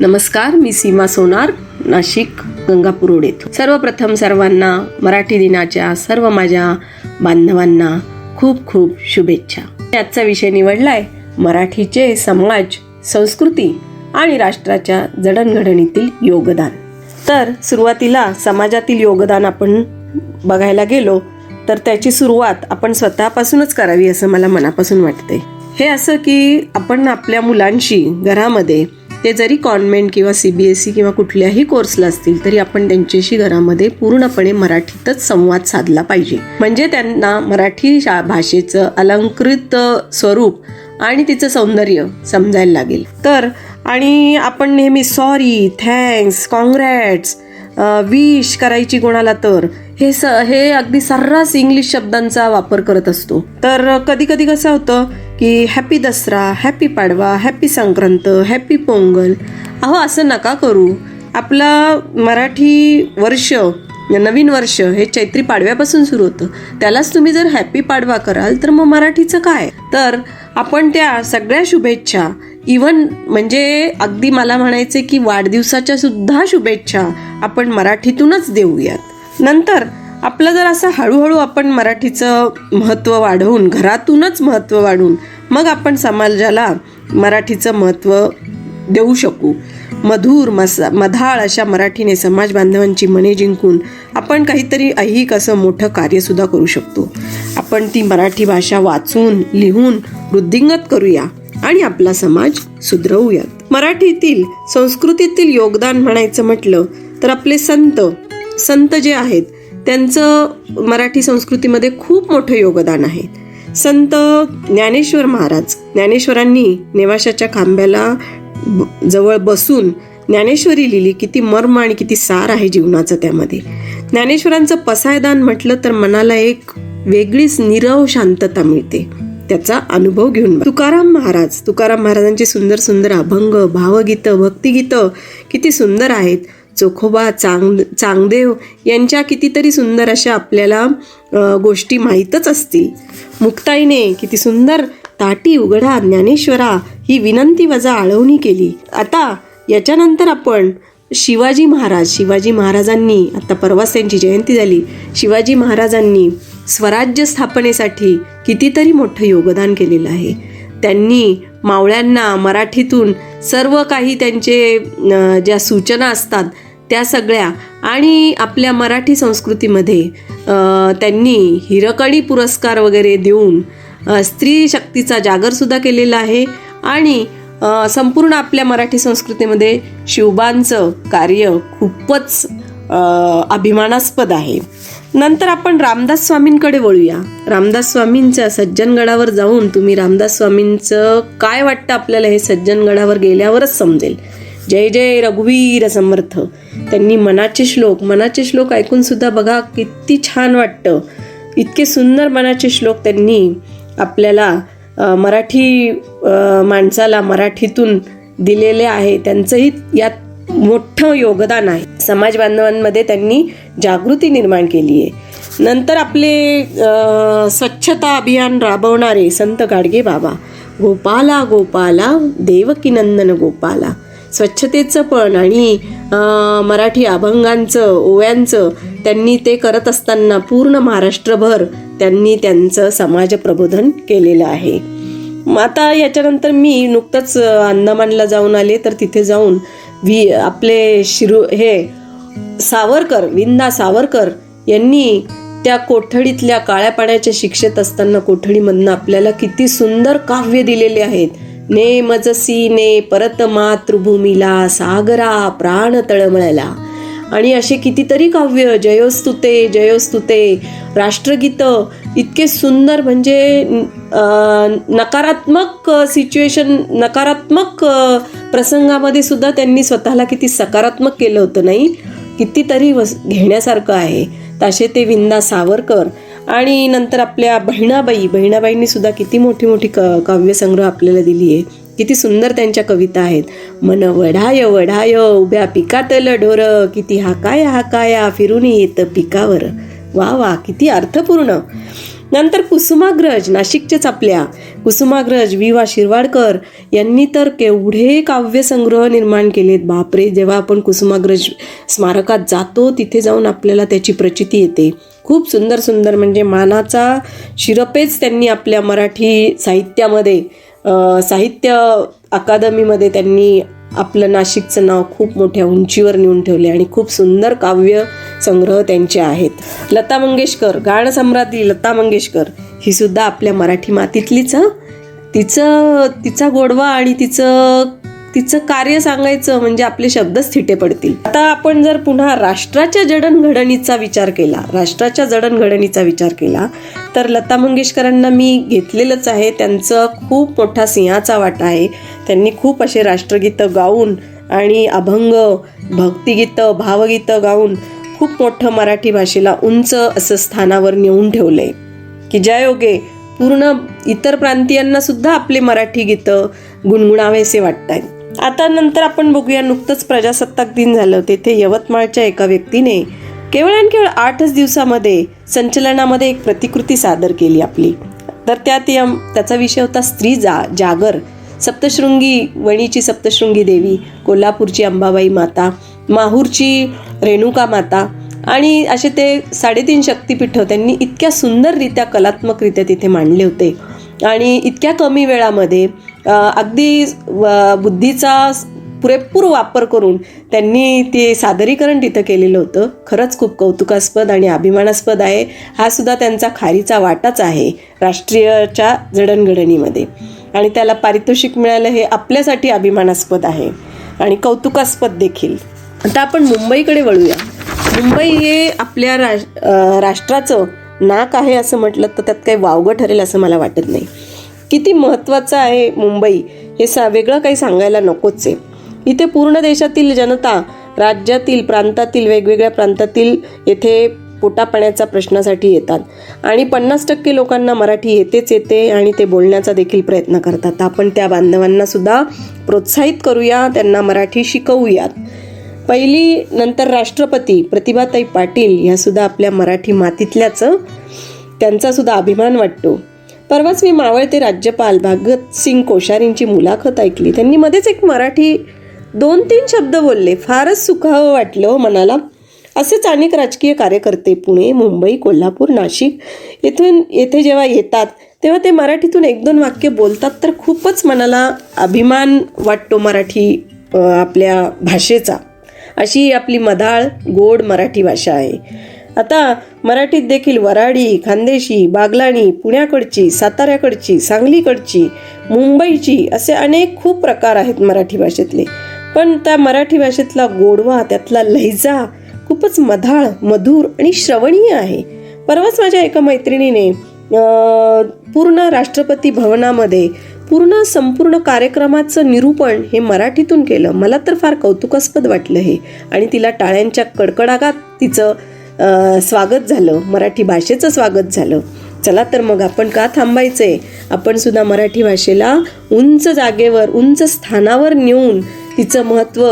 नमस्कार मी सीमा सोनार नाशिक गंगापूर रोड येथून सर्वप्रथम सर्वांना मराठी दिनाच्या सर्व माझ्या बांधवांना खूप खूप शुभेच्छा. आजचा विषय निवडलाय मराठीचे समाज संस्कृती आणि राष्ट्राच्या जडणघडणीतील योगदान. तर सुरुवातीला समाजातील योगदान आपण बघायला गेलो तर त्याची सुरुवात आपण स्वतःपासूनच करावी असं मला मनापासून वाटते हे असं की आपण आपल्या मुलांशी घरामध्ये ते जरी कॉन्व्हेंट किंवा सी बी एस सी किंवा कुठल्याही कोर्सला असतील तरी आपण त्यांच्याशी घरामध्ये पूर्णपणे मराठीतच संवाद साधला पाहिजे. म्हणजे त्यांना मराठी शा भाषेचं अलंकृत स्वरूप आणि तिचं सौंदर्य समजायला लागेल. तर आणि आपण नेहमी सॉरी थँक्स कॉंग्रॅट्स विश करायची कोणाला तर हे स हे अगदी सर्रास इंग्लिश शब्दांचा वापर करत असतो. तर कधी कधी कसं होतं की happy Dasara happy Padwa happy Sankrant happy Pongal. अहो असं नका करू. आपला मराठी वर्ष नवीन वर्ष हे चैत्री पाडव्यापासून सुरू होतं. त्यालाच तुम्ही जर हॅपी पाडवा कराल तर मग मराठीचं काय? तर आपण त्या सगळ्या शुभेच्छा इवन म्हणजे अगदी मला म्हणायचे की वाढदिवसाच्या सुद्धा शुभेच्छा आपण मराठीतूनच देऊयात. नंतर आपलं जर असं हळूहळू आपण मराठीचं महत्त्व वाढवून घरातूनच महत्त्व वाढवून मग आपण समाजाला मराठीचं महत्त्व देऊ शकू. मधुर मसा मधाळ अशा मराठीने समाज बांधवांची मने जिंकून आपण काहीतरी ऐहिक असं मोठं कार्यसुद्धा करू शकतो. आपण ती मराठी भाषा वाचून लिहून वृद्धिंगत करूया आणि आपला समाज सुधरवूयात. मराठीतील संस्कृतीतील योगदान म्हणायचं म्हटलं तर आपले संत संत जे आहेत त्यांचं मराठी संस्कृतीमध्ये खूप मोठं योगदान आहे. संत ज्ञानेश्वर महाराज ज्ञानेश्वरांनी नेवाशाच्या खांब्याला जवळ बसून ज्ञानेश्वरी लिहिली किती मर्म आणि किती सार आहे जीवनाचं त्यामध्ये. ज्ञानेश्वरांचं पसायदान म्हटलं तर मनाला एक वेगळीच निरव शांतता मिळते. त्याचा अनुभव घेऊन तुकाराम महाराज तुकाराम महाराजांची सुंदर सुंदर अभंग भावगीतं भक्तिगीतं किती सुंदर आहेत. चोखोबा चांग चांगदेव यांच्या कितीतरी सुंदर अशा आपल्याला गोष्टी माहीतच असतील. मुक्ताईने किती सुंदर ताटी उघडा ज्ञानेश्वरा ही विनंती वजा आळवणी केली. आता याच्यानंतर आपण शिवाजी महाराज शिवाजी महाराजांनी आता परवाच त्यांची जयंती झाली शिवाजी महाराजांनी स्वराज्य स्थापनेसाठी कितीतरी मोठं योगदान केलेलं आहे. त्यांनी मावळ्यांना मराठीतून सर्व काही त्यांचे ज्या सूचना असतात त्या सगळ्या आणि आपल्या मराठी संस्कृतीमध्ये त्यांनी हिरकणी पुरस्कार वगैरे देऊन स्त्री शक्तीचा जागरसुद्धा केलेला आहे आणि संपूर्ण आपल्या मराठी संस्कृतीमध्ये शिवबांचं कार्य खूपच अभिमानास्पद आहे. नंतर आपण रामदास स्वामींकडे वळूया. रामदास स्वामींच्या सज्जनगडावर जाऊन तुम्ही रामदास स्वामींचं काय वाटतं आपल्याला हे सज्जनगडावर गेल्यावरच समजेल. जय जय रघुवीर समर्थ. त्यांनी मनाचे श्लोक मनाचे श्लोक ऐकून सुद्धा बघा किती छान वाटतं. इतके सुंदर मनाचे श्लोक त्यांनी आपल्याला मराठी माणसाला मराठीतून दिलेले आहे. त्यांचंही यात मोठं योगदान आहे. समाज बांधवांमध्ये त्यांनी जागृती निर्माण केली आहे. नंतर आपले स्वच्छता अभियान राबवणारे संत गाडगे बाबा. गोपाला गोपाला देवकीनंदन गोपाला. स्वच्छतेचं पण आणि मराठी अभंगांचं ओव्यांचं त्यांनी ते करत असताना पूर्ण महाराष्ट्रभर त्यांनी त्यांचं समाज प्रबोधन केलेलं आहे. मग आता याच्यानंतर मी नुकतंच अंदमानला जाऊन आले तर तिथे जाऊन वि आपले शिरू हे सावरकर विंदा सावरकर यांनी त्या कोठडीतल्या काळ्या पाण्याच्या शिक्षेत असताना कोठडीमधनं आपल्याला किती सुंदर काव्य दिलेले आहेत. ने मजसी ने परत मातृभूमीला सागरा प्राण तळमळला आणि असे कितीतरी काव्य जयोस्तुते जयोस्तुते राष्ट्रगीतं इतके सुंदर म्हणजे नकारात्मक सिच्युएशन नकारात्मक प्रसंगामध्ये सुद्धा त्यांनी स्वतःला किती सकारात्मक केलं होतं नाही? कितीतरी वस घेण्यासारखं आहे. तसे ते विंदा सावरकर आणि नंतर आपल्या बहिणाबाई बहिणाबाईंनी सुद्धा किती मोठी मोठी क काव्यसंग्रह आपल्याला दिली आहे. किती सुंदर त्यांच्या कविता आहेत. मन वढाय वढाय उभ्या पिकातल ढोर किती हाकाया हाकाया फिरून येत पिकावर. वा वा किती अर्थपूर्ण. नंतर कुसुमाग्रज नाशिकचेच आपल्या. कुसुमाग्रज वि वा शिरवाडकर यांनी तर केवढे काव्यसंग्रह निर्माण केलेत. बापरे! जेव्हा आपण कुसुमाग्रज स्मारकात जातो तिथे जाऊन आपल्याला त्याची प्रचिती येते. खूप सुंदर सुंदर म्हणजे मानाचा शिरपेच त्यांनी आपल्या मराठी साहित्यामध्ये साहित्य अकादमीमध्ये त्यांनी आपलं नाशिकचं नाव खूप मोठ्या उंचीवर नेऊन ठेवले आणि खूप सुंदर काव्य संग्रह त्यांचे आहेत. लता मंगेशकर गाणसम्राती लता मंगेशकर ही सुद्धा आपल्या मराठी मातीतलीच तिचं तिचा गोडवा आणि तिचं तिचं कार्य सांगायचं म्हणजे आपले शब्दच थिटे पडतील. आता आपण जर पुन्हा राष्ट्राच्या जडणघडणीचा विचार केला राष्ट्राच्या जडणघडणीचा विचार केला तर लता मंगेशकरांना मी घेतलेलंच आहे. त्यांचं खूप मोठा सिंहाचा वाटा आहे. त्यांनी खूप असे राष्ट्रगीतं गाऊन आणि अभंग भक्तिगीतं भावगीतं गाऊन खूप मोठं मराठी भाषेला उंच असं स्थानावर नेऊन ठेवलं. आहे की ज्यायोगे पूर्ण इतर प्रांतीयांना सुद्धा आपले मराठी गीतं गुणगुणावेसे वाटत आहेत आता नंतर आपण बघूया नुकतंच प्रजासत्ताक दिन झालं तेथे यवतमाळच्या एका व्यक्तीने केवळ आणि केवळ आठच दिवसामध्ये संचलनामध्ये एक प्रतिकृती सादर केली आपली. तर त्यात यम त्याचा विषय होता स्त्री जा जागर. सप्तशृंगी वणीची सप्तशृंगी देवी कोल्हापूरची अंबाबाई माता माहूरची रेणुका माता आणि असे ते साडेतीन शक्तिपीठ त्यांनी इतक्या सुंदररित्या कलात्मकरित्या तिथे मांडले होते. आणि इतक्या कमी वेळामध्ये अगदी व- बुद्धीचा पुरेपूर वापर करून त्यांनी ते सादरीकरण तिथं केलेलं होतं. खरंच खूप कौतुकास्पद आणि अभिमानास्पद आहे. हा सुद्धा त्यांचा खारीचा वाटाच आहे राष्ट्रीयच्या जडणघडणीमध्ये. आणि त्याला पारितोषिक मिळालं हे आपल्यासाठी अभिमानास्पद आहे. आणि कौतुकास्पद देखील. आता आपण मुंबईकडे वळूया. मुंबई हे आपल्या राष्ट्राचं नाक आहे असं म्हटलं तर त्यात काही वावगं ठरेल असं मला वाटत नाही. किती महत्त्वाचं आहे मुंबई हे सा वेगळं काही सांगायला नकोच आहे. इथे पूर्ण देशातील जनता राज्यातील प्रांतातील वेगवेगळ्या प्रांतातील येथे पोटापाण्याच्या प्रश्नासाठी येतात. आणि पन्नास टक्के लोकांना मराठी येतेच येते आणि ते बोलण्याचा देखील प्रयत्न करतात. आपण त्या बांधवांना सुद्धा प्रोत्साहित करूया त्यांना मराठी शिकवूयात. पहिली नंतर राष्ट्रपती प्रतिभाताई पाटील ह्यासुद्धा आपल्या मराठी मातीतल्याचं त्यांचासुद्धा अभिमान वाटतो. परवाच मी मावळते राज्यपाल भगत सिंग कोश्यारींची मुलाखत ऐकली. त्यांनी मध्येच एक मराठी दोन तीन शब्द बोलले. फारच सुखावं वाटलं हो मनाला. असेच अनेक राजकीय कार्यकर्ते पुणे मुंबई कोल्हापूर नाशिक येथून येथे जेव्हा येतात तेव्हा ते मराठीतून एक दोन वाक्य बोलतात तर खूपच मनाला अभिमान वाटतो मराठी आपल्या भाषेचा. अशी आपली मधाळ गोड मराठी भाषा आहे. आता मराठीत देखील वराडी खानदेशी बागलाणी पुण्याकडची साताऱ्याकडची सांगलीकडची मुंबईची असे अनेक खूप प्रकार आहेत मराठी भाषेतले. पण त्या मराठी भाषेतला गोडवा त्यातला लहिजा खूपच मधाळ मधुर आणि श्रवणीय आहे. परवाच माझ्या एका मैत्रिणीने पूर्ण राष्ट्रपती भवनामध्ये पूर्ण संपूर्ण कार्यक्रमाचं निरूपण हे मराठीतून केलं. मला तर फार कौतुकास्पद वाटलं हे. आणि तिला टाळ्यांच्या कडकडागात तिचं स्वागत झालं. मराठी भाषेचं स्वागत झालं. चला तर मग आपण का थांबायचंय? आपण सुद्धा मराठी भाषेला उंच जागेवर उंच स्थानावर नेऊन तिचं महत्त्व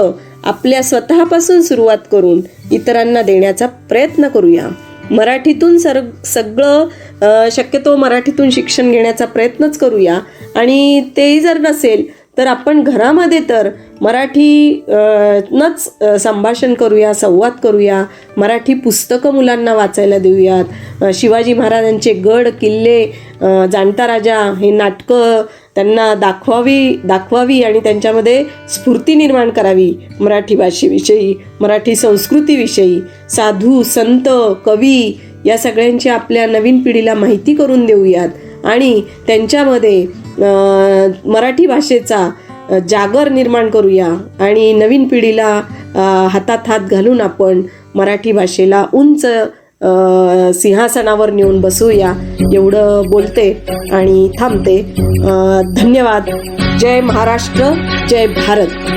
आपल्या स्वतःपासून सुरुवात करून इतरांना देण्याचा प्रयत्न करूया. मराठीतून सर सगळं शक्यतो मराठीतून शिक्षण घेण्याचा प्रयत्नच करूया. आणि तेही जर नसेल तर आपण घरामध्ये तर मराठीनंच संभाषण करूया संवाद करूया मराठी पुस्तकं मुलांना वाचायला देऊयात. शिवाजी महाराजांचे गड किल्ले जाणता राजा हे नाटकं त्यांना दाखवावी दाखवावी आणि त्यांच्यामध्ये स्फूर्ती निर्माण करावी मराठी भाषेविषयी मराठी संस्कृतीविषयी. साधू संत कवी या सगळ्यांची आपल्या नवीन पिढीला माहिती करून देऊयात आणि त्यांच्यामध्ये मराठी भाषेचा जागर निर्माण करूया आणि नवीन पिढीला हातात हात घालून आपण मराठी भाषेला उंच सिंहासनावर नेऊन बसूया एवढं बोलते आणि थांबते. धन्यवाद. जय महाराष्ट्र जय भारत.